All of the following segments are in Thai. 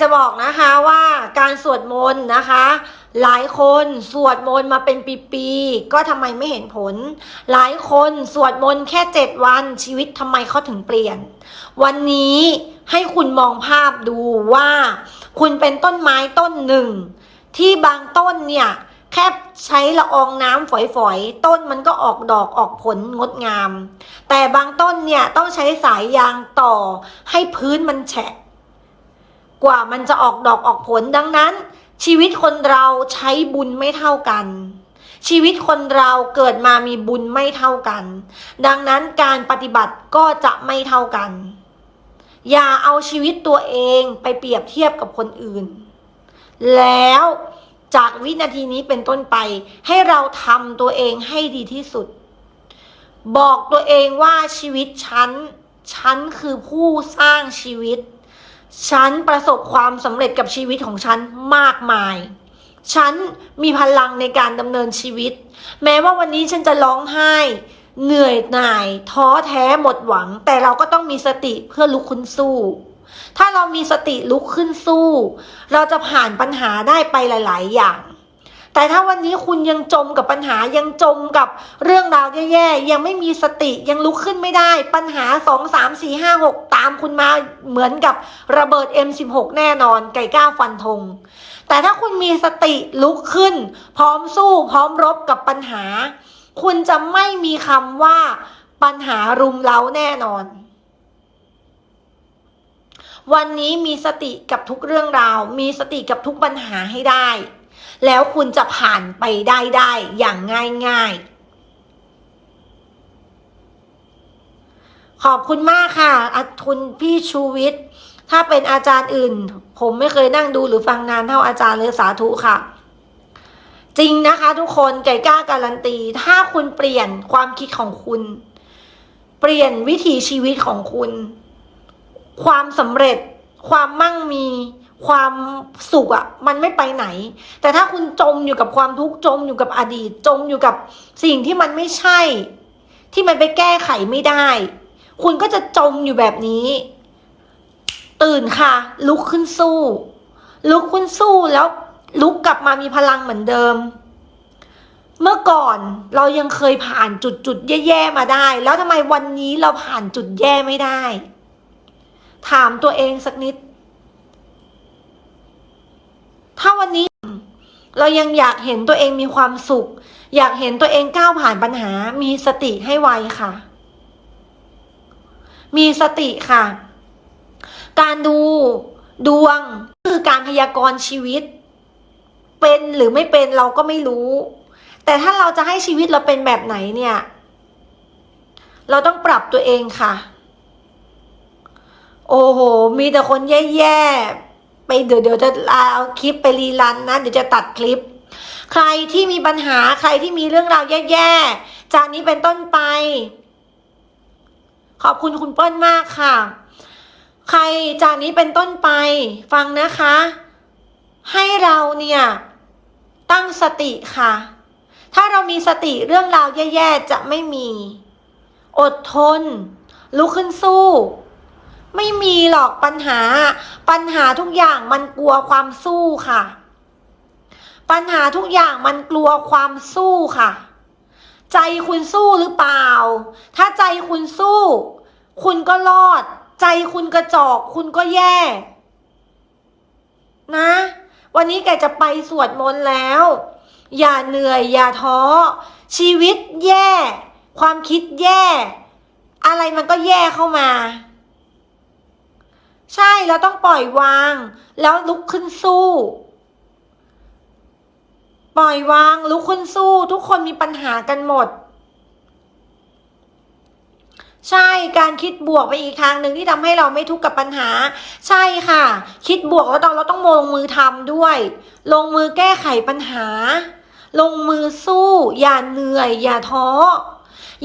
จะบอกนะคะว่าการสวดมนต์นะคะ หลายคนสวดมนต์มาเป็นปีๆก็ทำไมไม่เห็นผล หลายคนสวดมนต์แค่เจ็ดวันชีวิตทำไมเขาถึงเปลี่ยน วันนี้ให้คุณมองภาพดูว่า คุณเป็นต้นไม้ต้นหนึ่ง ที่บางต้นเนี่ยแค่ใช้ละอองน้ำฝอยๆ ต้นมันก็ออกดอกออกผลงดงาม แต่บางต้นเนี่ยต้องใช้สายยางต่อให้พื้นมันแฉะ กว่ามันจะออกดอกออกผลดังนั้น ชีวิตคนเราใช้บุญไม่เท่ากัน ชีวิตคนเราเกิดมามีบุญไม่เท่ากัน ดังนั้นการปฏิบัติก็จะไม่เท่ากัน อย่าเอาชีวิตตัวเองไปเปรียบเทียบกับคนอื่น แล้วจากวินาทีนี้เป็นต้นไปให้เราทำตัวเองให้ดีที่สุด บอกตัวเองว่าชีวิตฉัน ฉันคือผู้สร้างชีวิต ฉันประสบความสำเร็จกับชีวิตของฉันมากมาย ฉันมีพลังในการดำเนินชีวิต แม้ว่าวันนี้ฉันจะร้องไห้ เหนื่อยหน่าย ท้อแท้หมดหวัง แต่เราก็ต้องมีสติเพื่อลุกขึ้นสู้ ถ้าเรามีสติลุกขึ้นสู้ เราจะผ่านปัญหาได้ไปหลาย ๆ อย่าง แต่ถ้าวันนี้คุณยังจมกับปัญหายังจมกับเรื่องราวแย่ๆยังไม่มีสติยังลุกขึ้นไม่ได้ ปัญหา 2 3 4 5 6 ตามคุณมาเหมือนกับระเบิด M16 แน่นอน ไก่ก้าฟันธงแต่ถ้าคุณมีสติลุกขึ้น พร้อมสู้พร้อมรบกับปัญหา คุณจะไม่มีคำว่าปัญหารุมเร้าแน่นอนวันนี้มีสติกับทุกเรื่องราว มีสติกับทุกปัญหาให้ได้ แล้วคุณจะผ่านไปได้ได้อย่างง่าย ๆขอบคุณมากค่ะอาทุนพี่ชูวิทย์ ถ้าเป็นอาจารย์อื่น ผมไม่เคยนั่งดูหรือฟังนานเท่าอาจารย์เลยสาธุค่ะ จริงนะคะ ทุกคนไก่กล้าการันตี ถ้าคุณเปลี่ยนความคิดของคุณ เปลี่ยนวิถีชีวิตของคุณ ความสำเร็จ ความมั่งมี ความสุขอะ่ะมันไม่ไปไหน แต่ถ้าคุณจมอยู่กับความทุกข์จมอยู่กับอดีตจมอยู่กับสิ่งที่มันไม่ใช่ ที่มันไปแก้ไขไม่ได้ คุณก็จะจมอยู่แบบนี้ ตื่นค่ะ ลุกขึ้นสู้ ลุกขึ้นสู้แล้วลุกกลับมามีพลังเหมือนเดิม เมื่อก่อนเรายังเคยผ่านจุดจุดๆแย่ๆมาได้ แล้วทำไมวันนี้เราผ่านจุดแย่ไม่ได้ ถามตัวเองสักนิด ถ้าวันนี้เรายังอยากเห็นตัวเองมีความสุข อยากเห็นตัวเองก้าวผ่านปัญหา มีสติให้ไวค่ะ มีสติค่ะ การดูดวงคือการพยากรณ์ชีวิต เป็นหรือไม่เป็นเราก็ไม่รู้ แต่ถ้าเราจะให้ชีวิตเราเป็นแบบไหนเนี่ย เราต้องปรับตัวเองค่ะ โอ้โห มีแต่คนแย่ๆ เดี๋ยวเดี๋ยวจะเอาคลิปไปรีรันนะเดี๋ยวจะตัดคลิป ใครที่มีปัญหาใครที่มีเรื่องราวแย่ๆจากนี้เป็นต้นไป ขอบคุณคุณเปิ้ลมากค่ะ ใครจากนี้เป็นต้นไป ฟังนะคะ ให้เราเนี่ย ตั้งสติค่ะ ถ้าเรามีสติเรื่องราวแย่ๆจะไม่มี อดทน ลุกขึ้นสู้ ไม่มีหรอกปัญหา ปัญหาทุกอย่างมันกลัวความสู้ค่ะ ปัญหาทุกอย่างมันกลัวความสู้ค่ะ ใจคุณสู้หรือเปล่า ถ้าใจคุณสู้ คุณก็รอด ใจคุณกระจอกคุณก็แย่ นะ วันนี้แกจะไปสวดมนต์แล้ว อย่าเหนื่อย อย่าท้อ ชีวิตแย่ ความคิดแย่ อะไรมันก็แย่เข้ามา ใช่เราต้องปล่อยวาง แล้วลุกขึ้นสู้ ปล่อยวางลุกขึ้นสู้ ทุกคนมีปัญหากันหมด ใช่การคิดบวกไปอีกทางหนึ่งที่ทำให้เราไม่ทุกข์กับปัญหา ใช่ค่ะ คิดบวกแล้วต้องเราต้องลงมือทำด้วย ลงมือแก้ไขปัญหา ลงมือสู้ อย่าเหนื่อย อย่าท้อ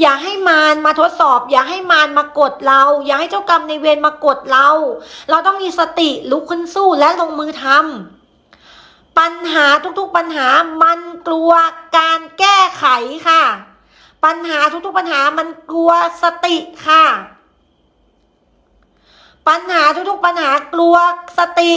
อย่าให้มารมาทดสอบ อย่าให้มารมากดเรา อย่าให้เจ้ากรรมในเวรมากดเรา เราต้องมีสติลุกขึ้นสู้และลงมือทำปัญหาทุกๆปัญหามันกลัวการแก้ไขค่ะ ปัญหาทุกๆปัญหามันกลัวสติค่ะ ปัญหาทุกๆปัญหากลัวสติ